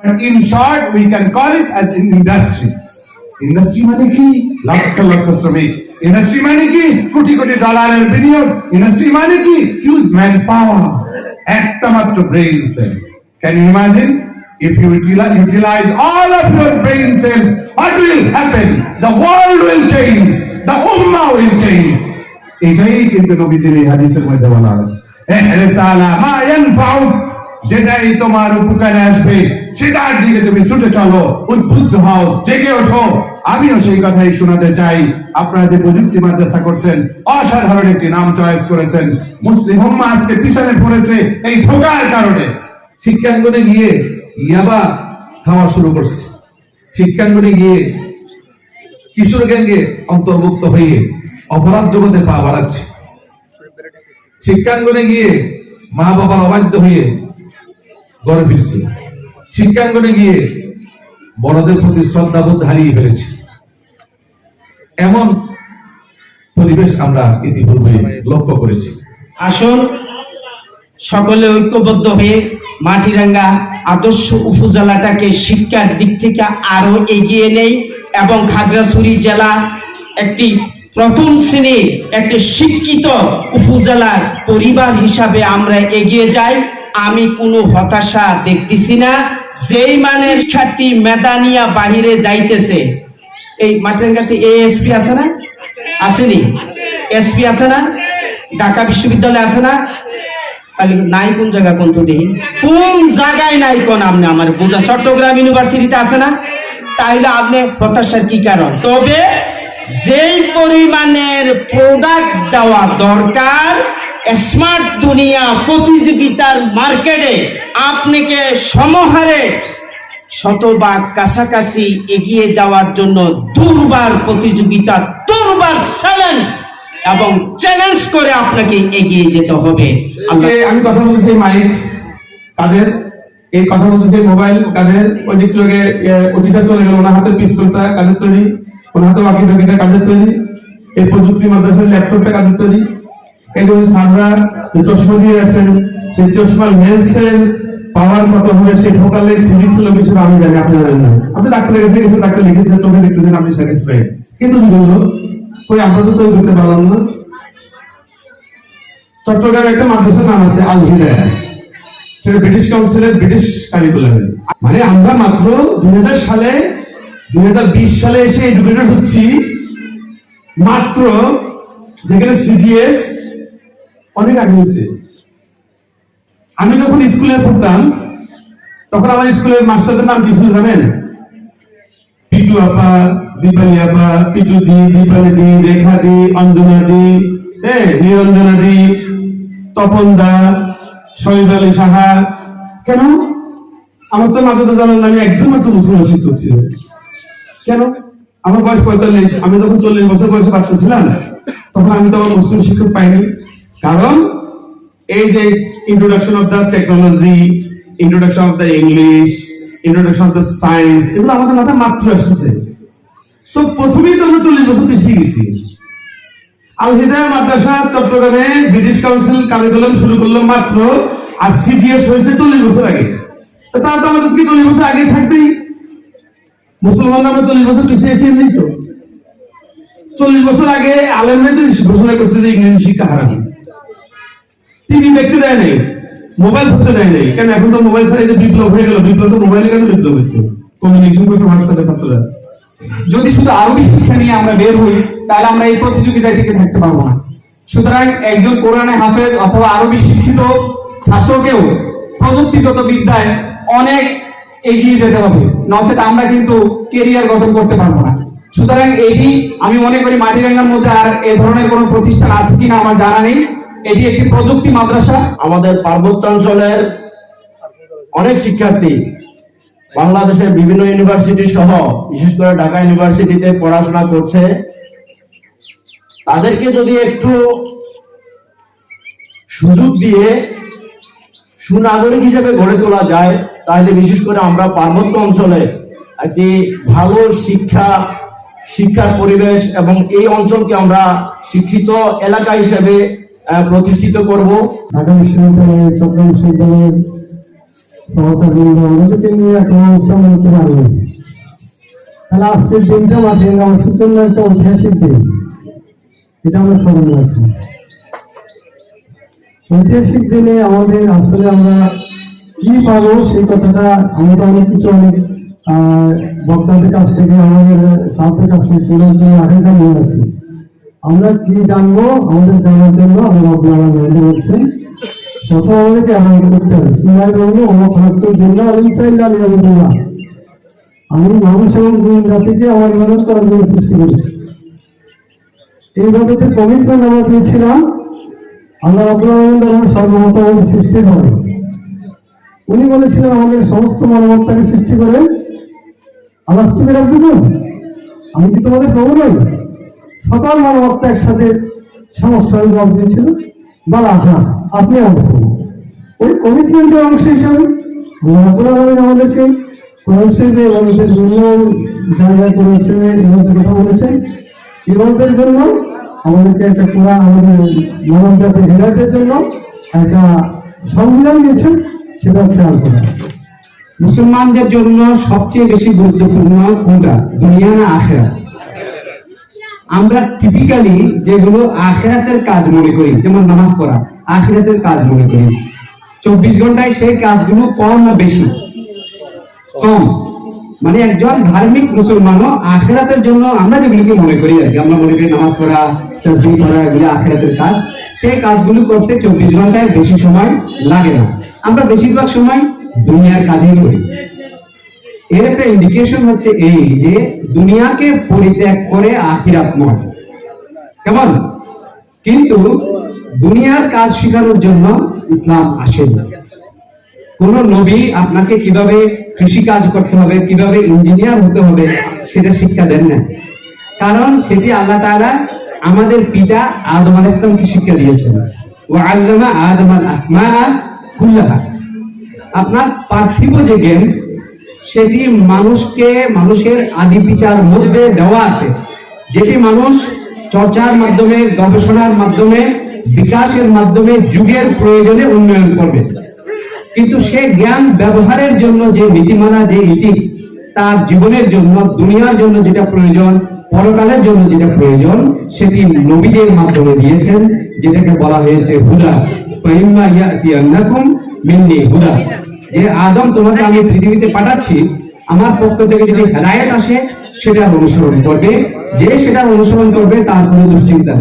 But in short, we can call it as an industry. Industry মানে কি? লক্ষ লক্ষ শ্রমিক। Industry মানে কি? কোটি কোটি ডলারের বিনিয়োগ। ইন্ডাস্ট্রি মানে কি? হিউজ ম্যান পাওয়ার একটা মাত্র brain cell can you imagine If you utilize, all of your brain cells, what will happen? The world will change. The ummah will change. এটাই কিন্তু নবীজির এই হাদিসের মধ্যে বলা ইয়ানফাউক যেটাই তোমার উপকারে আসবে সেটার দিকে তুমি ছুটে চলো। উদ্বুদ্ধ হও, জেগে ওঠো। আমিও সেই কথাই শোনাতে চাই। আপনারা যে প্রযুক্তি মাদ্রাসা করছেন, অসাধারণ একটি নাম চয়েস করেছেন। মুসলিম উম্মা আজকে পিছনে পড়েছে এই ধোকার কারণে। শিক্ষাঙ্গনে গিয়ে ইয়াবা খাওয়া শুরু করছে। শিক্ষাঙ্গনে গিয়ে কিশোর গ্যাঙ্গে অন্তর্ভুক্ত হয়ে অপরাধ জগতে পা বাড়াচ্ছে। শিক্ষাঙ্গনে গিয়ে মা বাবার অবাধ্য হয়ে ঘরে ফিরছে। শিক্ষাঙ্গনে গিয়ে বড়দের প্রতি শ্রদ্ধাবোধ হারিয়ে ফেলেছে। এমন পরিবেশ আমরা ইতিপূর্বে লক্ষ্য করেছি। আসুন, সকলে ঐক্যবদ্ধ হয়ে মাটিরাঙ্গা আদর্শ উপজেলাটাকে শিক্ষার দিক থেকে আরও এগিয়ে নেই এবং খাগড়াছড়ি জেলা একটি প্রথম শ্রেণির একটি শিক্ষিত উপজেলার পরিবার হিসাবে আমরা এগিয়ে যাই। আমি কোনো হতাশা দেখতেছি না। যেই মানের শিক্ষার্থী মেদানিয়া বাহিরে যাইতেছে, এই মাটিরাঙ্গাতে এএসপি আছে না? আসেনি? এসপি আছে না? ঢাকা বিশ্ববিদ্যালয় আছে না? তাহলে নাই কোন জায়গা কোন দেখি কোন জায়গায় নাই কোন আপনি? আমার বোঝা চট্টগ্রাম ইউনিভার্সিটিতে আছে না? তাইলে আপনি হতাশার কি কারণ? তবে যেই পরিমাণের প্রোডাক্ট দেওয়া দরকার স্মার্ট দুনিয়া প্রতিযোগিতার মার্কেটে আপনাকে সমহারে শতভাগ কাছাকাছি এগিয়ে যাওয়ার জন্য দুর্বার প্রতিযোগিতা দুর্বার চ্যালেঞ্জ এবং চ্যালেঞ্জ করে আপনাকে এগিয়ে যেতে হবে। আমি কথা বলতেছি মাইক, তাদের, এই কথা বলতেছি মোবাইল, তাদের ওই যে চলে গেল, ওনার হাতের পিস্তলটা কাদের তৈরি, ওনার হাতে টকিটা কাদের তৈরি, এই প্রযুক্তি মাদ্রাসার ল্যাপটপটা কাদের তৈরি। যে সামরা যে চশমা দিয়ে আছেন সেই চশমার লেন্সের পাওয়ার কত সেই ফোকালের ফিজিক্স আমি জানি আপনি জানেন না। আপনি গেছেন ডাক্তার লিখেছে, চোখে দেখতেছেন, আপনি কিন্তু বলল? ওই আমরা তো পারলাম না। চট্টগ্রামে একটা মাদ্রাসার নাম আছে আল সেটা ব্রিটিশ কাউন্সিলের ব্রিটিশ মানে আমরা মাত্র দুই হাজার সালে দুই হাজার বিশ সালে এসে এডুকেটেড হচ্ছি, মাত্র যেখানে সিজিএস অনেক আগে হয়েছে। আমি যখন স্কুলে পড়তাম তখন আমার স্কুলের মাস্টারদের নাম কি ছিল জানেন? পিটু আপা দীপালি আপা পিটু দি দীপালি দি রেখা দি অঞ্জনা দি নিরঞ্জনা দি তপন দা শহীদ আলী সাহা। কেন? আমার তো মাঝে তো জানেন না, আমি একদম মাত্র মুসলমান শিক্ষক ছিল কেন? আমার বয়স পঁয়তাল্লিশ আমি যখন চল্লিশ বছর বয়সে বাচ্চা ছিলাম তখন আমি তো আমার মুসলিম শিক্ষক পাইনি। কারণ এই যে introduction of the technology introduction of the English introduction of the science এগুলো আমাদের মাথায় মাত্র আসতেছে। সো প্রথমেই তো আমরা চল্লিশ বছর পিছিয়ে গেছি। আল হিদায়া মাদ্রাসা চট্টগ্রামে ব্রিটিশ কাউন্সিল কারিকুলাম শুরু করল মাত্র আর সিজিএস হয়েছে চল্লিশ বছর আগে। তো তা আমাদের কি চল্লিশ বছর আগে থাকবেই? মুসলমান আমরা চল্লিশ বছর পিছিয়ে এসে এমনি তো। চল্লিশ বছর আগে আলেমরা ঘোষণা করছে যে ইংরেজি শিক্ষা হারাবে। টিভি দেখতে দেয় নাই, মোবাইল ধরতে দেয় নাই। কেন এখন তো মোবাইল ছাড়া যে বিপ্লব হয়ে গেল, বিপ্লব তো মোবাইলে কেন বিপ্লব হয়েছে? কমিউনিকেশন করছে হোয়াটসঅ্যাপে ছাত্ররা। যদি শুধু আরবি শিক্ষা নিয়ে আমরা বের হই, তাহলে আমরা এই প্রতিযোগিতায় টিকে থাকতে পারব না। সুতরাং একজন কোরআনে হাফেজ অথবা আরবি শিক্ষিত ছাত্রকেও প্রযুক্তিগত বিদ্যায় অনেক এগিয়ে যেতে হবে। নচেত আমরা কিন্তু কেরিয়ার গঠন করতে পারব না। সুতরাং এটি আমি মনে করি মাটিরাঙ্গার মধ্যে আর এ ধরনের কোনো প্রতিষ্ঠান আছে কিনা আমার জানা নেই। এটি একটি প্রযুক্তি মাদ্রাসা। আমাদের পার্বত্যাঞ্চলের অনেক শিক্ষার্থী বাংলাদেশের বিভিন্ন ইউনিভার্সিটি সহ, বিশেষ করে ঢাকা ইউনিভার্সিটিতে পড়াশোনা করছে। তাদেরকে যদি একটু সুযোগ দিয়ে সুনাগরিক হিসেবে গড়ে তোলা যায়, তাহলে বিশেষ করে আমরা পার্বত্য অঞ্চলে একটি ভালো শিক্ষা, শিক্ষার পরিবেশ এবং এই অঞ্চলকে আমরা শিক্ষিত এলাকা হিসেবে প্রতিষ্ঠিত করব। তাহলে আজকের দিনটা মাটিরাঙ্গা অবশ্যের জন্য একটা ঐতিহাসিক দিন। এটা আমরা স্মরণ রাখি ঐতিহাসিক দিনে আমাদের আসলে আমরা কি পাবো সেই কথাটা আমি তো অনেক কিছু অনেক বক্তাদের কাছ থেকে, আমাদের সাথের কাছ থেকে আকাঙ্ক্ষা নিয়ে আছি আমরা কি জানব? আমাদের জানার জন্য আমরা আপনারা মেনে হচ্ছেন প্রথম আমাদেরকে এমন করতে হবে? সিনাই রঙে অমর খরক্তর জন্য আলিমসাইল্লা আলিয়াবুল্লাহ আমি মানুষ এবং দুই জাতিকে আমার ইবাদত করার জন্য সৃষ্টি করেছি। এই ইবাদতে কমিটমেন্ট আমরা দিয়েছিলাম রাবুল আলমিন যখন সর্বমত আমাদের সৃষ্টি করে উনি বলেছিলেন, আমাদের সমস্ত মানবতাকে সৃষ্টি করে আল্লাহ তুমি রাখবেন আমি কি তোমাদের প্রভু নই? সকল মানবতা একসাথে সমস্যার জবাব দিয়েছিল বলা হ্যাঁ আপনি আমাদের প্রভু ওই কমিটমেন্টের অংশ হিসাবে আল্লাহ আমাদেরকে। কোরআন শরীফে এদের বিভিন্ন জায়গায় কোরআন শরীফে কথা বলেছেন। ইবাদতের জন্য, আমাদেরকে একটা কোরআন আমাদের মানব জাতির হেদায়তের জন্য একটা সংবিধান দিয়েছেন, সেটা হচ্ছে আল মুসলমানদের জন্য সবচেয়ে বেশি গুরুত্বপূর্ণ কোনটা? দুনিয়া না আখেরা আমরা টিপিক্যালি যেগুলো আখেরাতের কাজ মনে করি, যেমন নামাজ পড়া, আখেরাতের কাজ মনে করি। চব্বিশ ঘন্টায় সেই কাজগুলো কম না বেশি? কম। মানে একজন ধার্মিক মুসলমানও আখেরাতের জন্য আমরা যেগুলিকে মনে করি আর কি, আমরা মনে করি নামাজ পড়া, তসবিহ পড়া, এগুলো আখেরাতের কাজ। সেই কাজগুলো করতে চব্বিশ ঘন্টায় বেশি সময় লাগে না। আমরা বেশিরভাগ সময় দুনিয়ার কাজেই করি। এর একটা ইন্ডিকেশন হচ্ছে এই যে দুনিয়াকে পরিত্যাগ করে আখিরাত নয়। কেমন? কিন্তু দুনিয়ার কাজ শেখানোর জন্য ইসলাম আসেনি কোন নবী আপনাকে কীভাবে কৃষি কাজ করতে হবে, কীভাবে ইঞ্জিনিয়ার হতে হবে, সেটা শিক্ষা দেন না। কারণ সেটি আল্লাহ তাআলা আমাদের পিতা আদম আলাইহিস ইসলামকে শিক্ষা দিয়েছেন। ওয়া আল্লামা আদম আল আসমা কুল্লাহা। আপনার পার্থিব যে জ্ঞান সেটি মানুষকে, মানুষের আদি পিতার মধ্যে দেওয়া আছে। যেটি মানুষ চর্চার মাধ্যমে, গবেষণার মাধ্যমে, বিকাশের মাধ্যমে যুগের প্রয়োজনে উন্নয়ন করবে। কিন্তু সে জ্ঞান ব্যবহারের জন্য যে নীতিমালা, যে ইথিক্স তার জীবনের জন্য, দুনিয়ার জন্য যেটা প্রয়োজন, পরকালের জন্য যেটা প্রয়োজন, সেটি নবীদের মাধ্যমে দিয়েছেন, যেটাকে বলা হয়েছে হুদা। হুদা। যে আদম তোমাকে আমি পৃথিবীতে পাঠাচ্ছি, আমার পক্ষ থেকে যদি হেদায়ত আসে, সেটা অনুসরণ করবে। যে সেটা অনুসরণ করবে, তার কোনো দুশ্চিন্তা নেই।